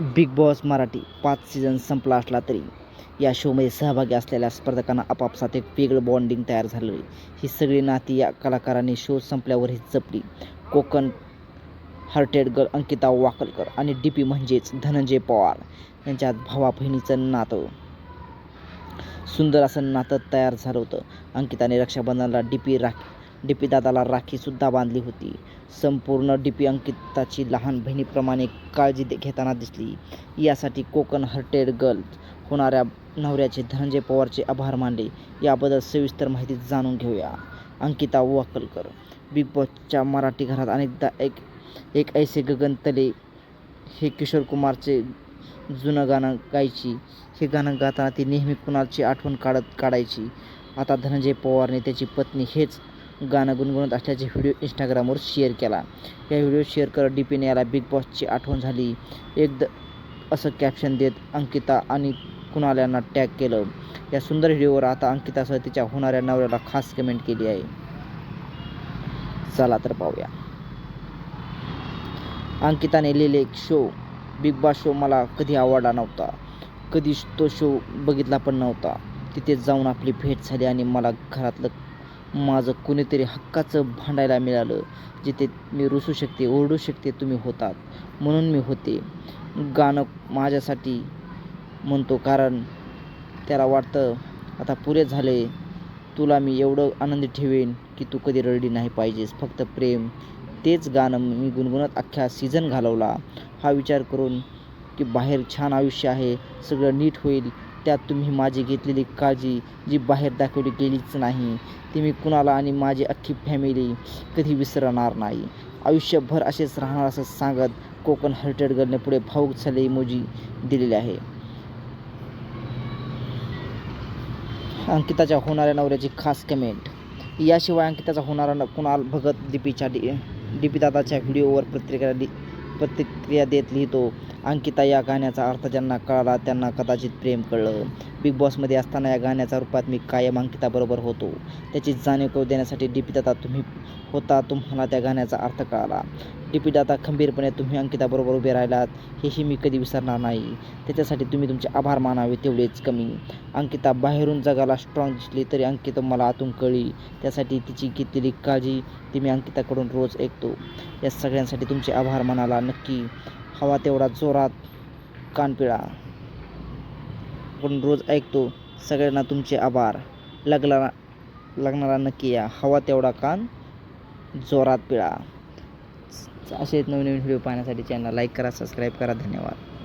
Big boss Marathi पाच season संपला असला तरी या शोमध्ये सहभागी असलेल्या स्पर्धकांना आपापसात एक वेगळं बॉन्डिंग तयार झालं आहे. ही सगळी नाती या कलाकारांनी शो संपल्यावरही जपली. कोकण हार्टेड गर्ल अंकिता वाकलकर आणि डी पी म्हणजेच धनंजय पवार यांच्यात भावा बहिणीचं नातं. सुंदर असं नातं तयार झालं होतं. अंकिताने रक्षाबंधनाला डी पी राखी डी पी दादाला राखीसुद्धा बांधली होती. संपूर्ण डी पी अंकिताची लहान बहिणीप्रमाणे काळजी घेताना दिसली. यासाठी कोकण हर्टेड गर्ल होणाऱ्या नवऱ्याचे धनंजय पवारचे आभार मानले. याबद्दल सविस्तर माहिती जाणून घेऊया. अंकिता वाकलकर बिग बॉसच्या मराठी घरात अनेकदा एक एक ऐसे गगन तले हे किशोर कुमारचे जुनं गाणं गायची. हे गाणं गाताना ती नेहमी कुणाची आठवण काढत काढायची. आता धनंजय पवारने त्याची पत्नी हेच गाणं गुणगुणत असल्याचे व्हिडिओ इंस्टाग्रामवर शेअर केला. या व्हिडिओ शेअर करत डी पीने याला बिग बॉसची आठवण झाली. एकद असं कॅप्शन देत अंकिता आणि कुणाल यांना टॅग केलं. या सुंदर व्हिडिओवर आता अंकितासह तिच्या होणाऱ्या नवऱ्याला खास कमेंट केली आहे. चला तर पाहूया. अंकिताने लिहिले एक शो बिग बॉस शो मला कधी आवडला नव्हता. कधी तो शो बघितला पण नव्हता. तिथे जाऊन आपली भेट झाली आणि मला घरातलं माझं कुणीतरी हक्काचं भांडायला मिळालं जिथे मी रुसू शकते ओरडू शकते तुम्ही होतात म्हणून मी होते. गाणं माझ्यासाठी म्हणतो कारण त्याला वाटतं आता पुरे झाले तुला मी एवढं आनंदी ठेवेन की तू कधी रडली नाही पाहिजेस. फक्त प्रेम तेच गाणं मी गुणगुणत अख्ख्या सीझन घालवला. हा विचार करून की बाहेर छान आयुष्य आहे सगळं नीट होईल. त्यात तुम्ही माझी घेतलेली काळजी जी बाहेर दाखवली गेलीच नाही. ती मी कुणाला आणि माझी अख्खी फॅमिली कधी विसरणार नाही. आयुष्यभर असेच राहणार असं सांगत कोकण हर्टेड गर्लने पुढे भाऊक झाले इमोजी दिलेले आहे. अंकिताच्या होणाऱ्या नवऱ्याची खास कमेंट याशिवाय अंकिताचा होणारा न- कुणाल भगत दीपीच्या डी डीपी दादाच्या व्हिडिओवर प्रतिक्रिया दि प्रतिक्रिया देत लिहितो. अंकिता या गाण्याचा अर्थ ज्यांना कळाला त्यांना कदाचित प्रेम कळलं. बिग बॉसमध्ये असताना या गाण्याच्या रूपात मी कायम अंकिताबरोबर होतो. त्याची जाणीव करू देण्यासाठी डी पी दादा तुम्ही होता तुम्हाला त्या गाण्याचा अर्थ कळाला. डी पी दादा खंबीरपणे तुम्ही अंकिताबरोबर उभे राहिलात हेही मी कधी विसरणार नाही. त्याच्यासाठी तुम्ही तुमचे आभार मानावे तेवढेच कमी. अंकिता बाहेरून जगाला स्ट्रॉंग दिसली तरी अंकिता मला आतून कळली त्यासाठी तिची घेतलेली काळजी ती मी अंकिताकडून रोज ऐकतो. या सगळ्यांसाठी तुमचे आभार मानाला नक्की हवा तेवढा जोरात कान पिळा रोज ऐकतो सगळ्यांना तुमचे आभार. लागला लागणारा नक्की या. हवा तेवढा कान जोरात पिळा. असे नवीन नवीन व्हिडिओ पाहण्यासाठी चॅनल लाईक करा सबस्क्राईब करा. धन्यवाद.